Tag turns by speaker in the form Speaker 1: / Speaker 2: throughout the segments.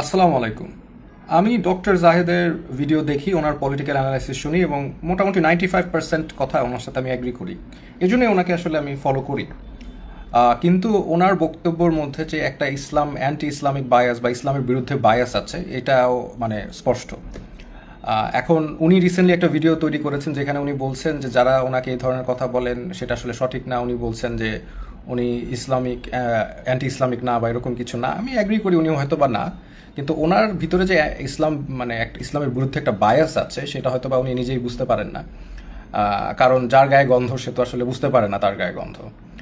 Speaker 1: আসসালামু আলাইকুম। আমি ডক্টর জাহেদের ভিডিও দেখি, ওনার পলিটিক্যাল অ্যানালাইসিস শুনি এবং মোটামুটি নাইনটি ফাইভ পার্সেন্ট কথা ওনার সাথে আমি অ্যাগ্রি করি। এই জন্যই ওনাকে আসলে আমি ফলো করি। কিন্তু ওনার বক্তব্যের মধ্যে যে একটা ইসলাম অ্যান্টি ইসলামিক বায়াস বা ইসলামের বিরুদ্ধে বায়াস আছে, এটাও মানে স্পষ্ট। এখন উনি রিসেন্টলি একটা ভিডিও তৈরি করেছেন, যেখানে উনি বলছেন যে যারা ওনাকে এই ধরনের কথা বলেন, সেটা আসলে সঠিক না। উনি বলছেন যে উনি ইসলামিক অ্যান্টি ইসলামিক না বা এরকম কিছু না, আমি অ্যাগ্রি করি উনি হয়তো বা না। কিন্তু ওনার ভিতরে যে ইসলাম মানে একটা ইসলামের বিরুদ্ধে একটা বায়াস আছে, সেটা হয়তো বা উনি নিজেই বুঝতে পারেন না। কারণ যার গায়ে গন্ধ, সে তো আসলে বুঝতে পারে না তার গায়ে গন্ধ।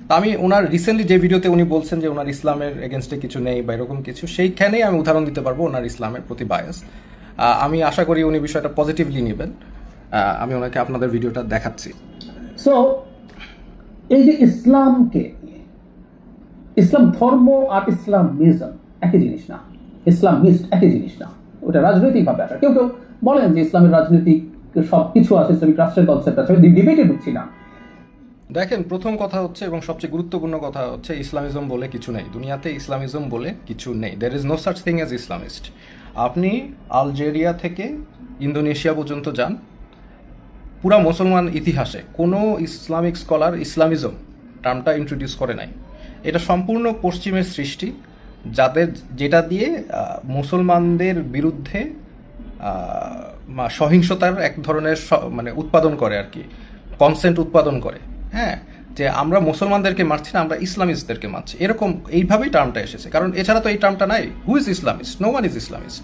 Speaker 1: তা আমি ওনার রিসেন্টলি যে ভিডিওতে উনি বলছেন যে ওনার ইসলামের এগেনস্টে কিছু নেই বা এরকম কিছু, সেইখানেই আমি উদাহরণ দিতে পারব ওনার ইসলামের প্রতি বায়াস আমি আশা করি উনি বিষয়টা পজিটিভলি নেবেন। আমি ওনাকে আপনাদের ভিডিওটা দেখাচ্ছি।
Speaker 2: সো এই যে ইসলামকে ইসলাম ধর্ম আর ইসলামিজম একই জিনিস না। ইসলামিস্ট একই জিনিস না। ওটা রাজনৈতিকভাবে আসা। কেউ কেউ বলেন যে ইসলামের রাজনৈতিক সব কিছু আছে, ইসলামিক রাষ্ট্রের কনসেপ্ট আছে ডিবেটে ঢুকছি না।
Speaker 1: দেখেন, প্রথম কথা হচ্ছে এবং সবচেয়ে গুরুত্বপূর্ণ কথা হচ্ছে ইসলামিজম বলে কিছু নেই। দুনিয়াতে ইসলামিজম বলে কিছু নেই। There is no such thing as Islamist আপনি আলজেরিয়া থেকে ইন্দোনেশিয়া পর্যন্ত যান, পুরা মুসলমান ইতিহাসে কোনো ইসলামিক স্কলার ইসলামিজম টার্মটা ইন্ট্রোডিউস করে নাই। এটা সম্পূর্ণ পশ্চিমের সৃষ্টি, যাদের, যেটা দিয়ে মুসলমানদের বিরুদ্ধে সহিংসতার এক ধরনের মানে উৎপাদন করে আর কি কনসেন্ট উৎপাদন করে। হ্যাঁ যে আমরা মুসলমানদেরকে মারছি না, আমরা ইসলামিস্টদেরকে মারছি। এরকম, এইভাবেই টার্মটা এসেছে। কারণ এছাড়া তো এই টার্মটা নাই। Who is Islamist no one is Islamist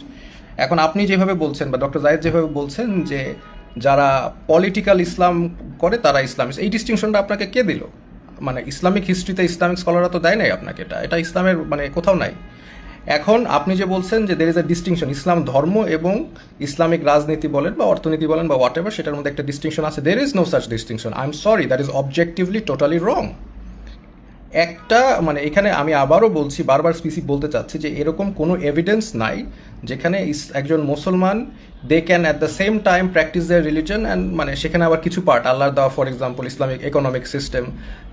Speaker 1: এখন আপনি যেভাবে বলছেন, বা ডক্টর জায়েদ যেভাবে বলছেন যে যারা পলিটিক্যাল ইসলাম করে, তারা ইসলামিস্ট এই ডিস্টিংশনটা আপনাকে কে দিল? মানে ইসলামিক হিস্ট্রিতে ইসলামিক স্কলাররা তো দেয় নাই আপনাকে এটা। এটা ইসলামের মানে কোথাও নাই। এখন আপনি যে বলছেন যে দের ইজ এ ডিস্টিংশন ইসলাম ধর্ম এবং ইসলামিক রাজনীতি বলেন বা অর্থনীতি বলেন বা হোয়াট এভার সেটার মধ্যে একটা ডিস্টিংশন আছে। There is no such distinction I am sorry that is objectively totally wrong একটা মানে এখানে আমি আবারও বলছি, বারবার স্পিসি বলতে চাচ্ছি যে এরকম কোনো এভিডেন্স নাই যেখানে একজন মুসলমান they can at the same time practice their religion and মানে সেখানে আবার কিছু পার্ট আল্লাহর দেওয়া for example Islamic economic system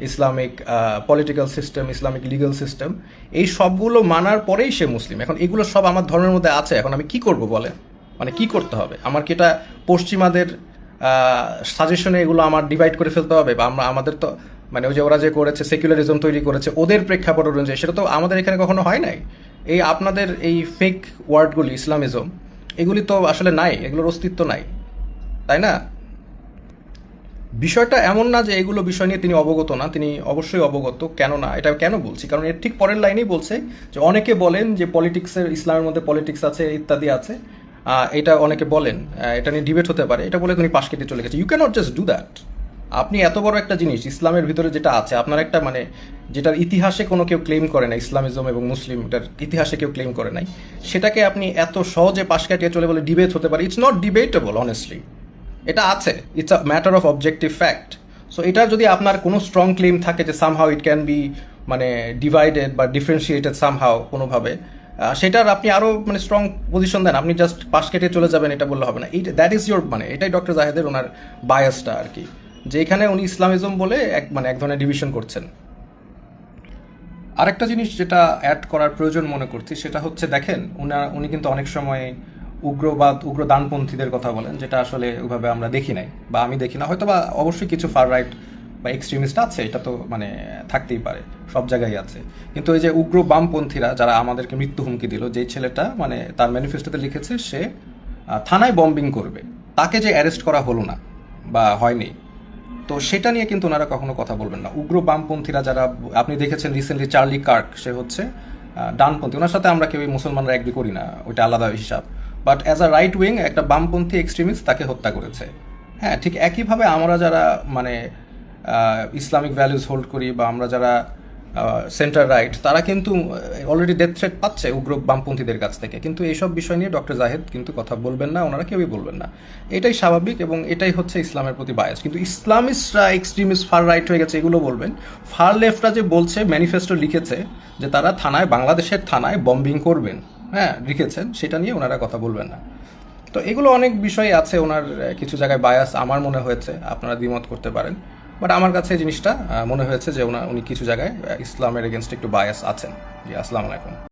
Speaker 1: Islamic political system Islamic legal system এই সবগুলো মানার পরেই সে মুসলিম। এখন এগুলো সব আমার ধর্মের মধ্যে আছে, এখন আমি কি করব বলে মানে কি করতে হবে? আমার কি এটা পশ্চিমাদের সাজেশনে এগুলো আমার ডিভাইড করে ফেলতে হবে? বা আমরা, আমাদের তো মানে ওই যে ওরা যে করেছে সেকুলারিজম তৈরি করেছে, ওদের প্রেক্ষাপট অনুযায়ী, সেটা তো আমাদের এখানে কখনো হয় নাই। এই আপনাদের এই ফেক ওয়ার্ডগুলি ইসলামিজম, এগুলি তো আসলে নাই, এগুলোর অস্তিত্ব নাই, তাই না? বিষয়টা এমন না যে এগুলো বিষয় নিয়ে তিনি অবগত না, তিনি অবশ্যই অবগত, কেন না, এটা কেন বলছি? কারণ এর ঠিক পরের লাইনেই বলছে যে অনেকে বলেন যে পলিটিক্সের, ইসলামের মধ্যে পলিটিক্স আছে, ইত্যাদি আছে এটা অনেকে বলেন এটা নিয়ে ডিবেট হতে পারে, এটা বলে তিনি পাশ কেটে চলে গেছে। You can't just do that আপনি এত বড় একটা জিনিস, ইসলামের ভিতরে যেটা আছে, আপনার একটা মানে যেটার ইতিহাসে কোনো কেউ ক্লেম করে না ইসলামিজম এবং মুসলিম, এটার ইতিহাসে কেউ ক্লেম করে নাই, সেটাকে আপনি এত সহজে পাশ কাটিয়ে চলে বলে ডিবেট হতে পারে ইটস নট ডিবেটেবল অনেস্টলি এটা আছে it's a matter of objective fact so এটা যদি আপনার কোনো স্ট্রং ক্লেম থাকে যে সামহাও ইট ক্যান বি মানে ডিভাইডেড বা ডিফারেন্সিয়েটেড সামহাও কোনোভাবে সেটার আপনি আরও মানে স্ট্রং পজিশন দেন, আপনি জাস্ট পাশ কেটে চলে যাবেন, এটা বললে হবে না। এইটা দ্যাট ইজ ইয়োর মানে এটাই ডক্টর জাহেদের ওনার বায়াসটা আর কি। যে এখানে উনি ইসলামিজম বলে এক মানে এক ধরনের ডিভিশন করছেন। আরেকটা জিনিস যেটা অ্যাড করার প্রয়োজন মনে করছি, সেটা হচ্ছে দেখেন, উনা, উনি কিন্তু অনেক সময় উগ্রবাদ উগ্র দানপন্থীদের কথা বলেন, যেটা আসলে ওইভাবে আমরা দেখি নাই বা আমি দেখি না। হয়তো বা অবশ্যই কিছু ফার রাইট বা এক্সট্রিমিস্ট আছে, এটা তো মানে থাকতেই পারে, সব জায়গায় আছে। কিন্তু ওই যে উগ্র বামপন্থীরা যারা আমাদেরকে মৃত্যু হুমকি দিল, যেই ছেলেটা মানে তার ম্যানিফেস্টোতে লিখেছে সে থানায় বম্বিং করবে। তাকে যে অ্যারেস্ট করা হলো না বা হয়নি তো সেটা নিয়ে কিন্তু ওনারা কখনো কথা বলবেন না। উগ্র বামপন্থীরা যারা, আপনি দেখেছেন রিসেন্টলি চার্লি কার্ক সে হচ্ছে ডানপন্থী। ওনার সাথে আমরা কেউই মুসলমানরা এগ্রি করি না, ওইটা আলাদা হিসাব। But as a right wing একটা বামপন্থী এক্সট্রিমিস্ট তাকে হত্যা করেছে। হ্যাঁ ঠিক একইভাবে আমরা যারা মানে ইসলামিক ভ্যালুজ হোল্ড করি বা আমরা যারা সেন্টার রাইট তারা কিন্তু অলরেডি ডেথ থ্রেট পাচ্ছে উগ্র বামপন্থীদের কাছ থেকে। কিন্তু এইসব বিষয় নিয়ে ডক্টর জাহেদ কিন্তু কথা বলবেন না, ওনারা কেউই বলবেন না। এটাই স্বাভাবিক এবং এটাই হচ্ছে ইসলামের প্রতি বায়াস কিন্তু ইসলামিস্টরা এক্সট্রিমিস্ট ফার রাইট হয়ে গেছে, এগুলো বলবেন। ফার লেফটরা যে বলছে ম্যানিফেস্টো লিখেছে, যে তারা থানায়, বাংলাদেশের থানায় বম্বিং করবেন। হ্যাঁ লিখেছেন, সেটা নিয়ে ওনারা কথা বলবেন না। তো এগুলো অনেক বিষয় আছে, ওনার কিছু জায়গায় বায়াস আমার মনে হয়েছে, আপনারা দ্বিমত করতে পারেন। বাট আমার কাছে এই জিনিসটা মনে হয়েছে যে উনি কিছু জায়গায় ইসলামের এগেনস্ট একটু বায়াস আছেন। জি, আসসালামু আলাইকুম।